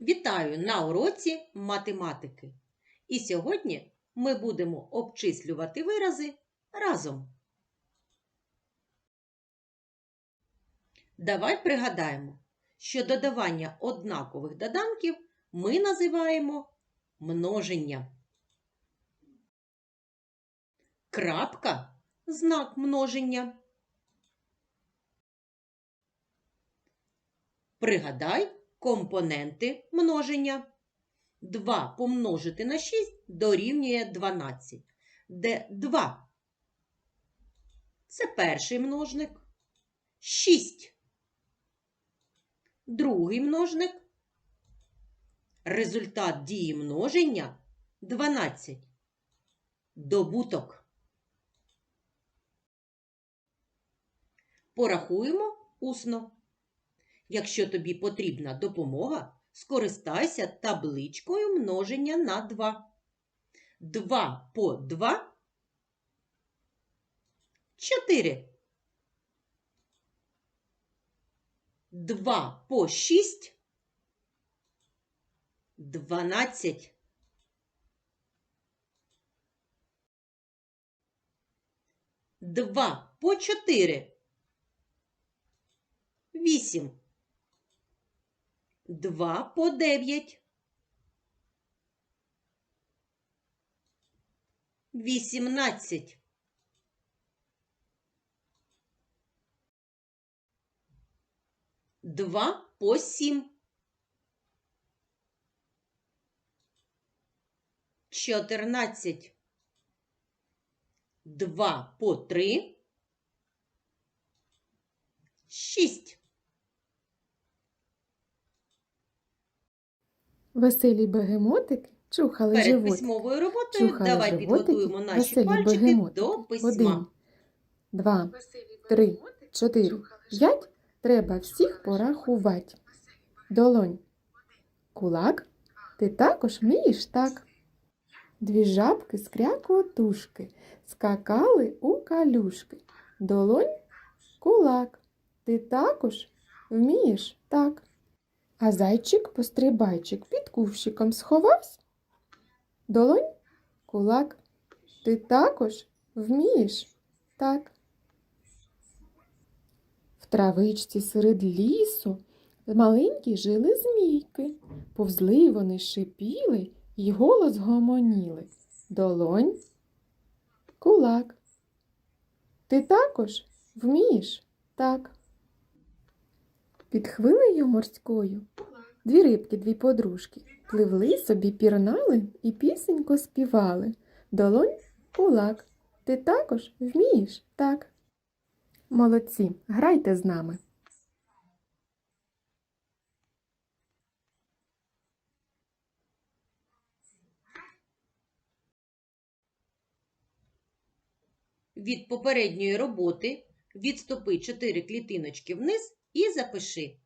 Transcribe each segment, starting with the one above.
Вітаю на уроці математики. І сьогодні ми будемо обчислювати вирази разом. Давай пригадаємо, що додавання однакових доданків ми називаємо множення. Крапка знак множення. Пригадай компоненти множення. 2 помножити на 6 дорівнює 12, де 2 – це перший множник, 6 – другий множник, результат дії множення – 12, добуток. Порахуємо усно. Якщо тобі потрібна допомога, скористайся табличкою множення на 2. 2 по 2 – 4. 2 по 6 – 12. 2 по 4 – 8. 2 по 9. 18. Два по сім. Чотирнадцять. Два по три. Шість. Веселі бегемотики чухали Перед животики. письмовою роботою Чухали давай підготуємо наші веселі пальчики бегемотики. до письма. Один, два, три, чотири, п'ять. Треба всіх порахувати. Долонь. Кулак. Ти також вмієш так. Дві жабки з крякотушки скакали у калюшки. Долонь. Кулак. Ти також вмієш так. А зайчик-пострибайчик під кувшиком сховався. Долонь. Кулак. Ти також вмієш так. В травичці серед лісу маленькі жили змійки. Повзли вони шипіли й голос гомоніли. Долонь, кулак. Ти також вмієш так. Під хвилею морською дві рибки, дві подружки, пливли собі, пірнали і пісенько співали. Долонь, кулак. Ти також вмієш так. Молодці, грайте з нами. Від попередньої роботи відступи 4 клітиночки вниз і запиши.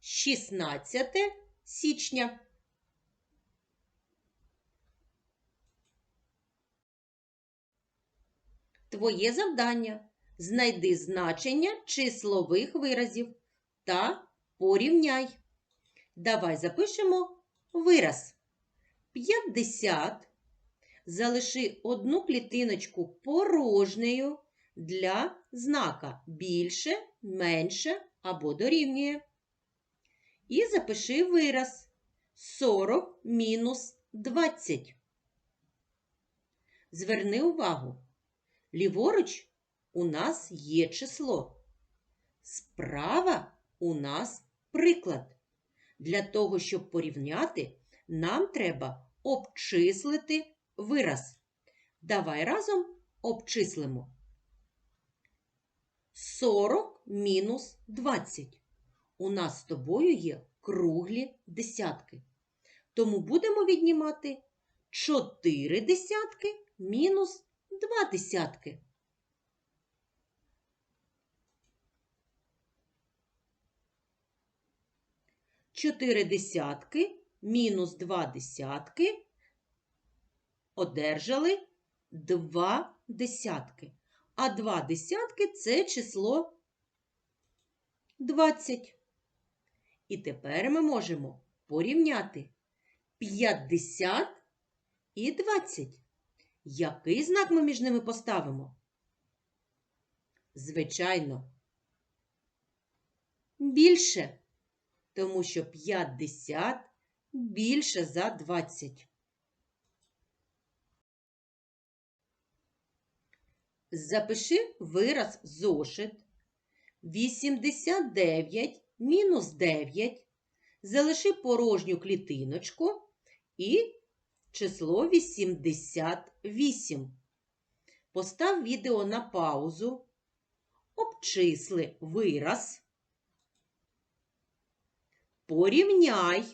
16 січня. Твоє завдання. Знайди значення числових виразів та порівняй. Давай запишемо вираз. 50 залиши одну клітиночку порожньою для знака. Більше, менше або дорівнює. І запиши вираз 40 мінус 20. Зверни увагу, ліворуч у нас є число. Справа у нас приклад. Для того, щоб порівняти, нам треба обчислити вираз. Давай разом обчислимо. 40 мінус 20. У нас з тобою є круглі десятки. Тому будемо віднімати 4 десятки мінус 2 десятки. Чотири десятки мінус 2 десятки одержали 2 десятки. А 2 десятки це число 20. І тепер ми можемо порівняти 50 і 20. Який знак ми між ними поставимо? Звичайно, більше, тому що 50 більше за 20. Запиши вираз зошит. 89 мінус 9. Залиши порожню клітиночку і число 88. Постав відео на паузу. Обчисли вираз. Порівняй.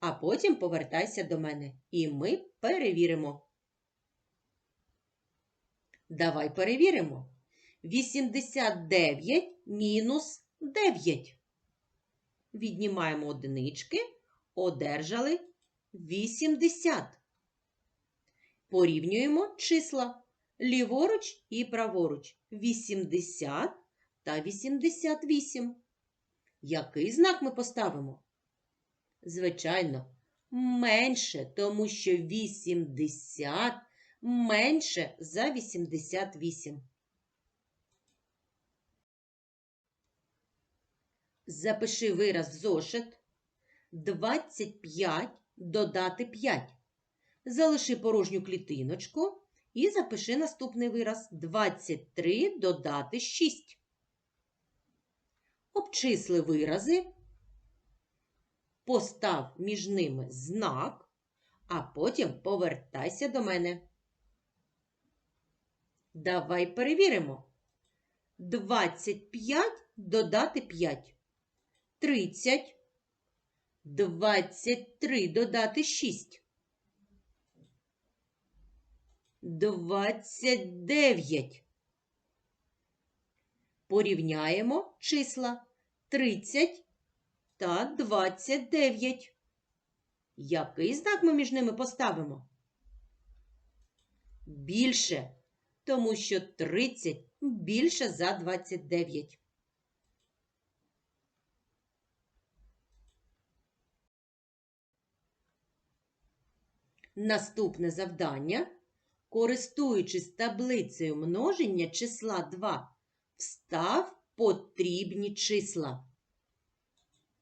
А потім повертайся до мене. І ми перевіримо. Давай перевіримо. 89 мінус 9. Віднімаємо одинички, одержали 80. Порівнюємо числа ліворуч і праворуч 80 та 88. Який знак ми поставимо? Звичайно, менше, тому що 80 менше за 88. Запиши вираз в зошит. 25 додати 5. Залиши порожню клітиночку і запиши наступний вираз. 23 додати 6. Обчисли вирази. Постав між ними знак, а потім повертайся до мене. Давай перевіримо. 25 додати 5. 30. 23 додати 6. 29. Порівняємо числа 30 та 29. Який знак ми між ними поставимо? Більше, тому що 30 більше за 29. Наступне завдання. Користуючись таблицею множення числа 2, встав потрібні числа.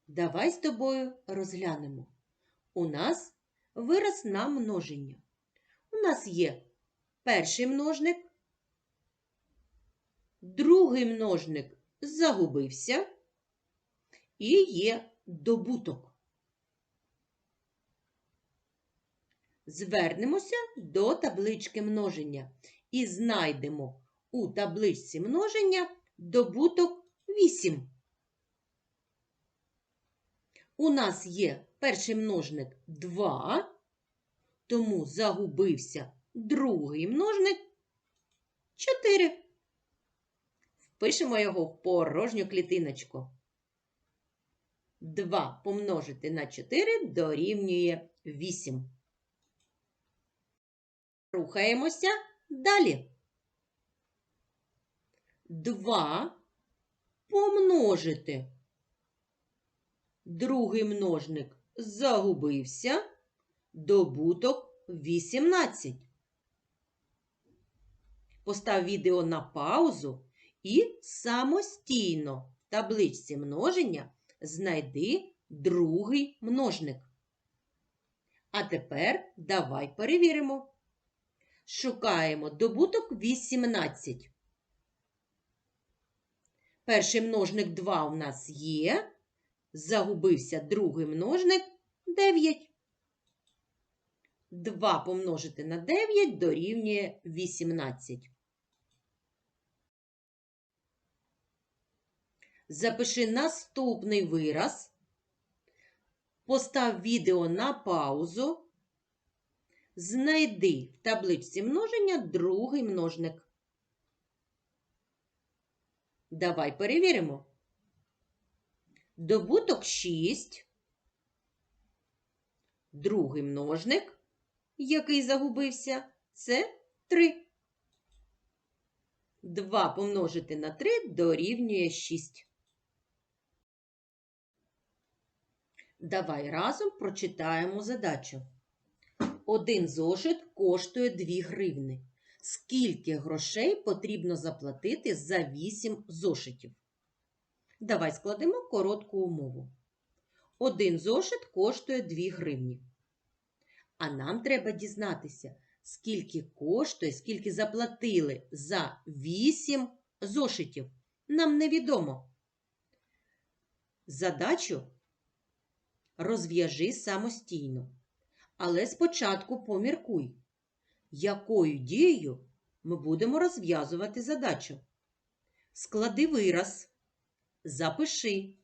Давай з тобою розглянемо. У нас вираз на множення. У нас є перший множник, другий множник загубився і є добуток. Звернемося до таблички множення і знайдемо у табличці множення добуток 8. У нас є перший множник 2, тому загубився другий множник 4. Впишемо його в порожню клітиночку. 2 помножити на 4 дорівнює 8. Рухаємося далі. 2 помножити. Другий множник загубився. Добуток 18. Постав відео на паузу і самостійно в табличці множення знайди другий множник. А тепер давай перевіримо. Шукаємо добуток 18. Перший множник 2 у нас є. Загубився другий множник 9. 2 помножити на 9 дорівнює 18. Запиши наступний вираз. Постав відео на паузу. Знайди в табличці множення другий множник. Давай перевіримо. Добуток 6. Другий множник, який загубився, це 3. 2 помножити на 3 дорівнює 6. Давай разом прочитаємо задачу. Один зошит коштує 2 гривни. Скільки грошей потрібно заплатити за 8 зошитів? Давай складемо коротку умову. Один зошит коштує 2 гривні. А нам треба дізнатися, скільки коштує, скільки заплатили за 8 зошитів. Нам невідомо. Задачу розв'яжи самостійно. Але спочатку поміркуй, якою дією ми будемо розв'язувати задачу. Склади вираз, запиши,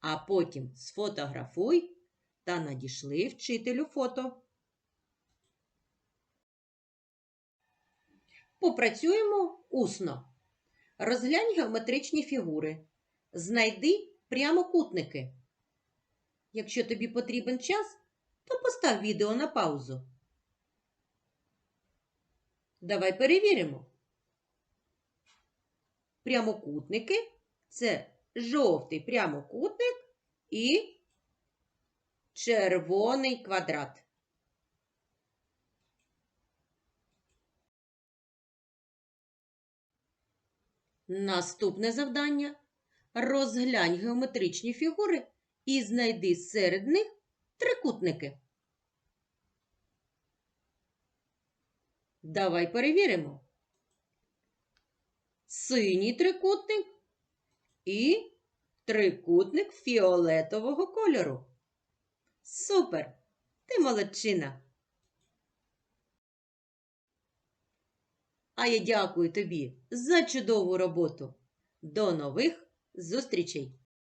а потім сфотографуй та надішли вчителю фото. Попрацюємо усно. Розглянь геометричні фігури. Знайди прямокутники. Якщо тобі потрібен час, то постав відео на паузу. Давай перевіримо. Прямокутники це жовтий прямокутник і червоний квадрат. Наступне завдання. Розглянь геометричні фігури і знайди серед них трикутники. Давай перевіримо. Синій трикутник і трикутник фіолетового кольору. Супер! Ти молодчина! А я дякую тобі за чудову роботу. До нових зустрічей!